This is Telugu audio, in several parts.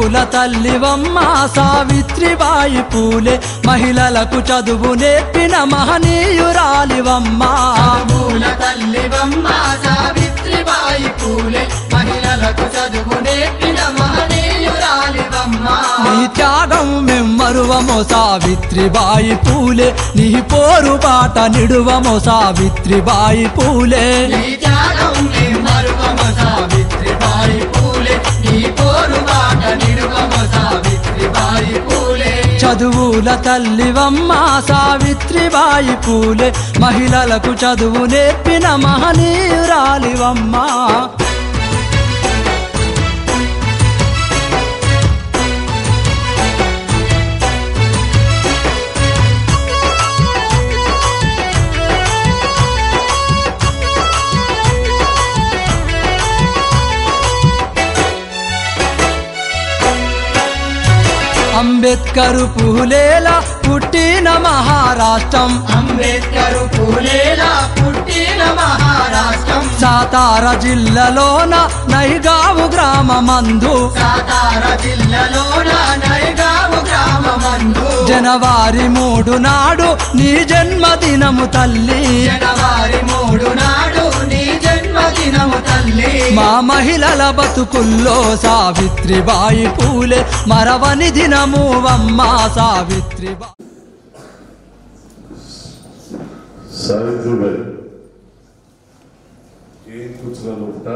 చదువుల తల్లివమ్మ సావిత్రిబాయి పూలే. మహిళలకు చదువు నేర్పిన మహనీయురాలివమ్మ. మూల తల్లివమ్మ సావిత్రిబాయి పూలే. మహిళలకు చదువు నేర్పిన మహనీయురాలివమ్మ. నీ త్యాగం మెమ్మరువమో సావిత్రిబాయి పూలే. నీ పోరు బాట నిడువమో సావిత్రిబాయి పూలే. నీ త్యాగం నీ మరువమ సావిత్రిబాయి పూలే. చదువుల తల్లివమ్మ సావిత్రిబాయి పూలే. మహిళలకు చదువు నేర్పిన మహనీయురాలివమ్మ. అంబేద్కరు పూలేల పుట్టిన మహారాష్ట్రం. అంబేద్కరు పూలేలా పుట్టిన మహారాష్ట్రం. సాతార జిల్లాలోన నైగావు గ్రామమందు. సాతార జిల్లాలోన నైగాము గ్రామమందు. జనవరి మూడు నాడు నీ జన్మదినము తల్లి. జనవరి మూడు నాడు నీ జన్మదినము తల్లి. మా మహిళల బతుకుల్లో సావిత్రిబాయి పూలే. మరవని దినము అమ్మ సావిత్రిబాయి సావిత్రిబాయి ఏ కూర్చున్న ఒకట?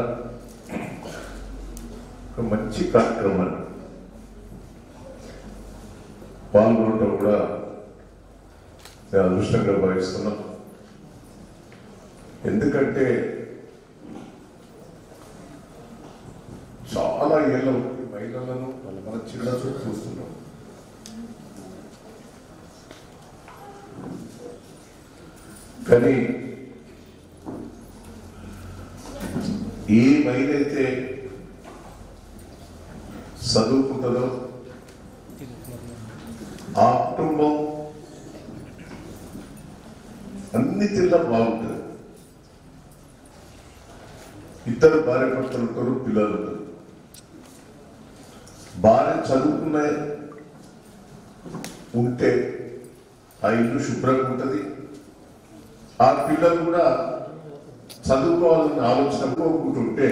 ఒక మంచి కార్యక్రమాన్ని పాల్గొనడం కూడా నేను అదృష్టంగా భావిస్తున్నా. ఎందుకంటే కానీ ఏ మైలైతే చదువుకుంటుందో ఆ కుటుంబం అన్ని తీర్ల బాగుంటుంది. ఇద్దరు భార్య భర్తలు ఉంటారు పిల్లలు భార్య చదువుకున్న ఉంటే ఆ ఇల్లు శుభ్రంగా ఉంటుంది. ఆ పిల్లలు కూడా చదువుకోవాలని ఆలోచన పోకుంటుంటే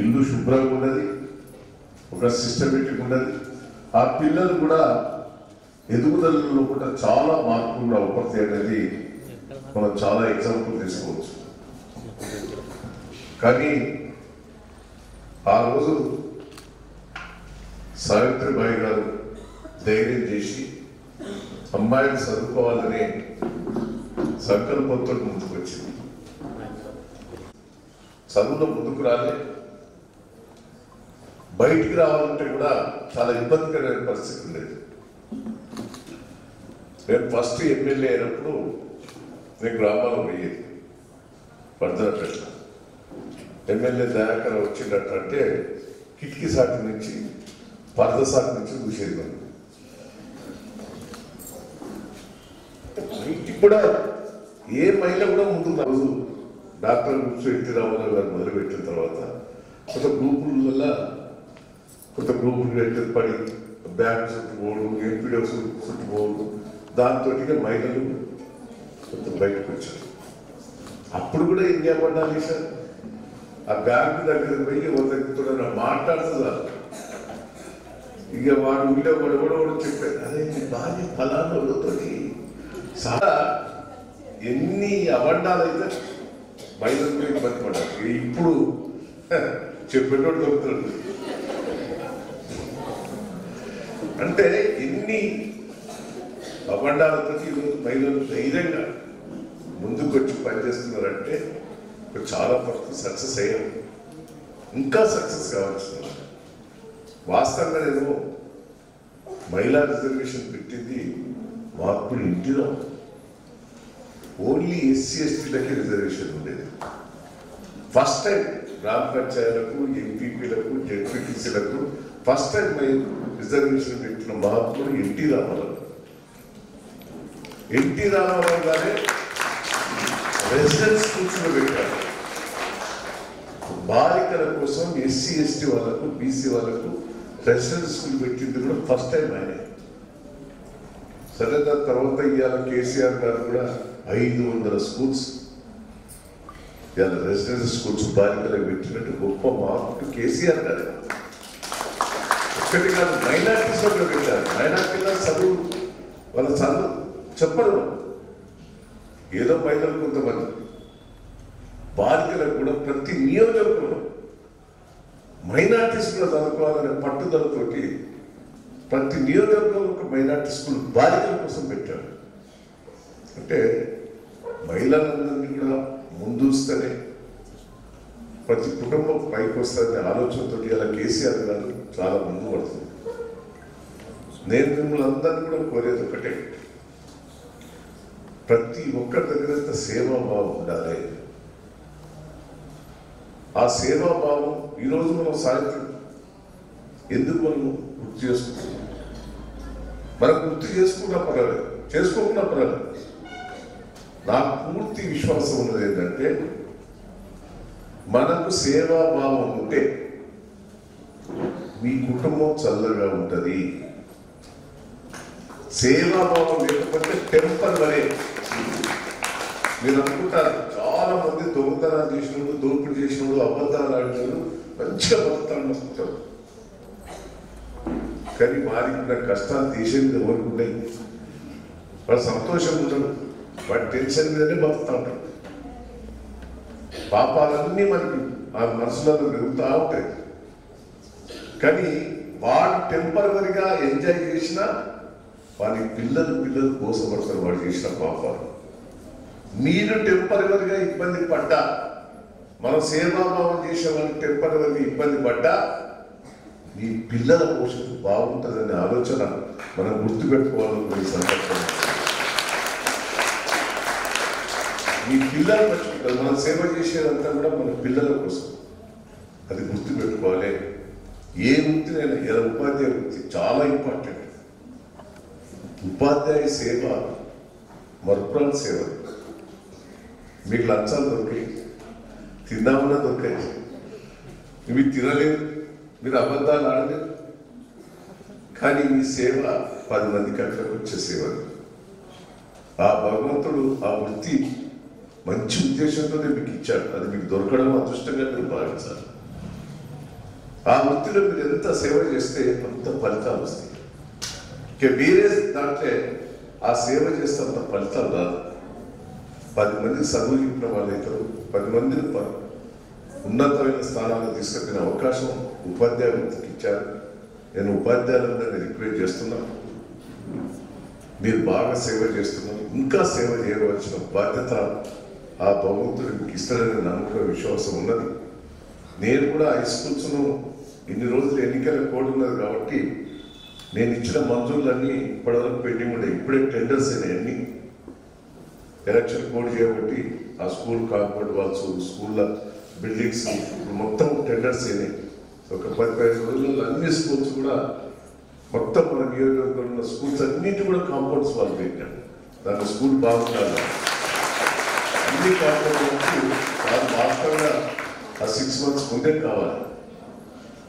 ఇల్లు శుభ్రంగా ఉన్నది ఒక సిస్టమేటిక్ ఉన్నది. ఆ పిల్లలు కూడా ఎదుగుదలలో కూడా చాలా మార్పులు కూడా అవపడతాయి అనేది మనం చాలా ఎగ్జాంపుల్ తీసుకోవచ్చు. కానీ ఆ రోజు సావిత్రిబాయి గారు ధైర్యం చేసి అమ్మాయిని చదువుకోవాలని సంకల్పంతో ముందుకు వచ్చింది. చదువులో ముందుకు రాలే. బయటికి రావాలంటే కూడా చాలా ఇబ్బందికరమైన పరిస్థితి ఉండేది. నేను ఫస్ట్ ఎమ్మెల్యే అయినప్పుడు నేను గ్రామాలకు పోయేది. వర్ధనపేట ఎమ్మెల్యే దయాకర్ వచ్చినట్టు కిటికీ సాటి నుంచి పరద సాటి నుంచి చూసేది మనం ఇంటికి కూడా ఏ మహిళ కూడా ముందుకు రాదు. డాక్టర్ గురించి ఎన్టీ రామారావు గారు మొదలుపెట్టిన తర్వాత కొంత గ్రూపుల కొత్త గ్రూపులు ఏర్పడి బ్యాంక్ చుట్టుకోవడం ఎంపీడీఎస్ చుట్టుకోవడం దాంతో మహిళలు కొంత బయటకు వచ్చారు. అప్పుడు కూడా ఏం చేయబడ్డాలి సార్ ఆ బ్యాంకు దగ్గర పోయి ఒక దగ్గర మాట్లాడుతుందా? ఇక వాడు వీడియో కూడా కూడా కూడా అదే నీ భార్య ఫలానులతోటి చాలా ఎన్ని అబండాలైతే అయితే బయట పడ్డారు ఇప్పుడు చెప్పేటోడు దొరుకుతాడు. అంటే ఎన్ని అబండాలతో ఈరోజు మహిళలు ధైర్యంగా ముందుకు వచ్చి పనిచేస్తున్నారంటే చాలా వరకు సక్సెస్ అయ్యారు. ఇంకా సక్సెస్ కావాల్సిన వాస్తవంగా నేను మహిళా రిజర్వేషన్ పెట్టింది మార్పులు ఇంటిలో. ఓన్లీ ఎస్సీ ఎస్టీలకి రిజర్వేషన్ ఉండేది. ఫస్ట్ టైం గ్రామ పంచాయతీలకు ఎంపీపీలకు జెడ్పీటీసీలకు ఫస్ట్ టైం రిజర్వేషన్ పెట్టిన మహాత్ముడు ఎన్టీ రామారావు ఎన్టీ రామారావు గారే రెసిడెన్స్ కూర్చుని పెట్టారు. బాలికల కోసం ఎస్సీ ఎస్టీ వాళ్ళకు బీసీ వాళ్ళకు రెసిడెన్స్ స్కూల్ పెట్టింది కూడా ఫస్ట్ టైం ఆయనే. సరే దాని తర్వాత ఇవాళ కేసీఆర్ గారు కూడా ఐదు వందల స్కూల్స్. ఇవాళ రెసిడెన్షియల్ స్కూల్స్ బాలికలకు పెట్టినట్టు గొప్ప మార్పు కేసీఆర్ గారు. ఒక్కటి కాదు మైనార్టీస్లో పెట్టారు. మైనార్టీలో చదువు వాళ్ళ చదువు చెప్పరు. ఏదో మహిళలు కొంతమంది. బాలికలకు కూడా ప్రతి నియోజకవర్గంలో మైనార్టీస్ కూడా చదువుకోవాలనే పట్టుదలతోటి ప్రతి నియోజకవర్గంలో ఒక మైనార్టీ స్కూల్ బాలికల కోసం పెట్టారు. అంటే మహిళలందరినీ కూడా ముందుస్తేనే ప్రతి కుటుంబం పైకి వస్తుందనే ఆలోచనతో ఇలా కేసీఆర్ గారు చాలా ముందు పడుతుంది. నేను మిమ్మల్ని అందరినీ కూడా కోరేది ఒకటే. ప్రతి ఒక్కరి దగ్గర సేవాభావం ఉండాలి. ఆ సేవాభావం ఈరోజు మనం సాయంత్రం ఎందుకు మనం గుర్తు చేసుకుంటున్నాం? మనం గుర్తు చేసుకున్నా పర్వాలేదు. చేసుకోకుండా పర్వాలేదు. నాకు పూర్తి విశ్వాసం ఉన్నది ఏంటంటే మనకు సేవాభావం ఉంటే మీ కుటుంబం చల్లగా ఉంటుంది. సేవాభావం లేకపోతే టెంపర్ వరే మీరు అనుకుంటారు చాలా మంది దొంగతనాలు చేసినప్పుడు దోపిడీ చేసినప్పుడు అబద్ధాలు ఆడినప్పుడు మంచిగా బతుకుతాడు అనుకుంటారు. కానీ వారికి కష్టాలు తీసేది ఎవరికి ఉంటాయి? వాళ్ళు సంతోషం ఉంటాడు వాటి టెన్షన్ మీదనే బతుకుతా ఉంటాడు పాపాలన్నీ మనకి ఆ మనసులో పెరుగుతూ ఉంటాయి. కానీ వాడు టెంపరవరిగా ఎంజాయ్ చేసినా వాడి పిల్లలు పిల్లలు కోసపడతారు వాడు చేసిన పాపాలు. మీరు టెంపరవరిగా ఇబ్బంది పడ్డా మన సేవాభావం చేసే వాళ్ళకి టెంపరవరిగా ఇబ్బంది పడ్డా మీ పిల్లల భవిష్యత్తు బాగుంటుందనే ఆలోచన మనం గుర్తుపెట్టుకోవాలని ఈ పిల్లల పట్ల మనం సేవ చేసేదంతా కూడా మన పిల్లల కోసం. అది గుర్తుపెట్టుకోవాలి. ఏ వృత్తినైనా ఎలా ఉపాధ్యాయ వృత్తి చాలా ఇంపార్టెంట్ ఉపాధ్యాయ సేవ మరుపురాల సేవ. మీకు లంచాలు దొరికాయి. తిందామన్నా దొరికాయి. మీరు తినలేదు. మీరు అబద్ధాలు ఆడలేదు. కానీ మీ సేవ పది మందికి అక్కడికి వచ్చే సేవ. ఆ భగవంతుడు ఆ వృత్తి మంచి ఉద్దేశంతోనే మీకు ఇచ్చాడు అది మీకు దొరకడం అదృష్టంగా మీరు భావించాలి ఆ వృత్తిలో మీరు ఎంత సేవ చేస్తే అంత ఫలితాలు వస్తాయి. ఇక వేరే దాంట్లో ఆ సేవ చేస్తే అంత ఫలితాలు రాదు. పది మంది చదువు చెప్పిన వాళ్ళు పది మందిని ప- ఉన్నతమైన స్థానాలకు తీసుకెళ్ళిన అవకాశం ఉపాధ్యాయ వృత్తికి ఇచ్చారు. నేను ఉపాధ్యాయులందరినీ రిక్వెస్ట్ చేస్తున్నాను మీరు బాగా సేవ చేస్తున్నారు. ఇంకా సేవ చేయవలసిన బాధ్యత ఆ భగవంతుడు మీకు ఇస్తాడనే నమ్మకం విశ్వాసం ఉన్నది. నేను కూడా హై స్కూల్స్ను ఇన్ని రోజులు ఎన్నికల కోడ్ ఉన్నది కాబట్టి నేను ఇచ్చిన మంజూరులన్నీ ఇప్పటివరకు పెండింగ్ ఉండే. ఇప్పుడే టెండర్స్ అయినాయి అన్ని ఎలక్షన్ కోడ్ చేయబట్టి ఆ స్కూల్ కాంపౌండ్ వాల్స్ స్కూళ్ళ బిల్డింగ్స్ మొత్తం టెండర్స్ అయినాయి. ఒక పది పదిహేను రోజుల్లో అన్ని స్కూల్స్ కూడా మొత్తం మన నియోజకవర్గంలో ఉన్న స్కూల్స్ అన్నిటి కూడా కాంపౌండ్స్ వాళ్ళు పెట్టాను దాని స్కూల్ బాగుండాలి? అన్ని కాంపౌండ్స్ వాస్తవంగా ఆ సిక్స్ మంత్స్ ముందే కావాలి.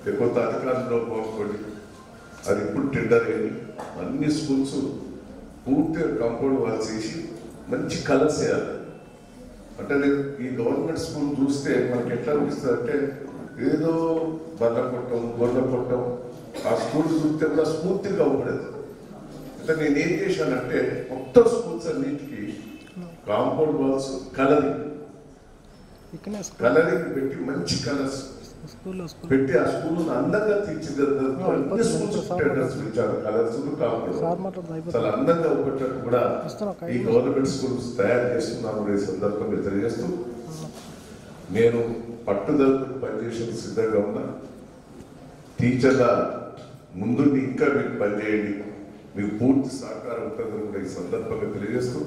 లేకపోతే అధికారంలో పోనుకోండి అది ఇప్పుడు టెండర్ అయింది అన్ని స్కూల్స్ పూర్తిగా కంపౌండ్ వాళ్ళు చేసి మంచి కలర్స్ వేయాలి. అంటే నేను ఈ గవర్నమెంట్ స్కూల్ చూస్తే మనకి ఎట్లా అనిపిస్తుంది అంటే ఏదో బల్ల కొట్టం గొర్రె కొట్టం ఆ స్కూల్ చూస్తే కూడా స్ఫూర్తిగా ఉండదు. అంటే నేను ఏం చేశానంటే మొత్తం స్కూల్స్ అన్నింటికి కాంపౌండ్ వాల్స్ కలరింగ్ కలరింగ్ పెట్టి మంచి కలర్స్ పెట్టి ఆ స్కూల్ అందంగా స్కూల్స్ టెండర్స్ పిలిచారు కలర్స్ కాంపౌండ్ చాలా అందంగా ఒకటట్టు కూడా ఈ గవర్నమెంట్ స్కూల్స్ తయారు చేస్తున్నాము ఈ సందర్భంగా తెలియజేస్తూ నేను పట్టుదలకు పనిచేసిన సిద్ధంగా ఉన్నా. టీచర్ల ముందు ఇంకా మీకు పనిచేయండి. మీకు పూర్తి సహకారం ఉంటుందని కూడా ఈ సందర్భంగా తెలియజేస్తూ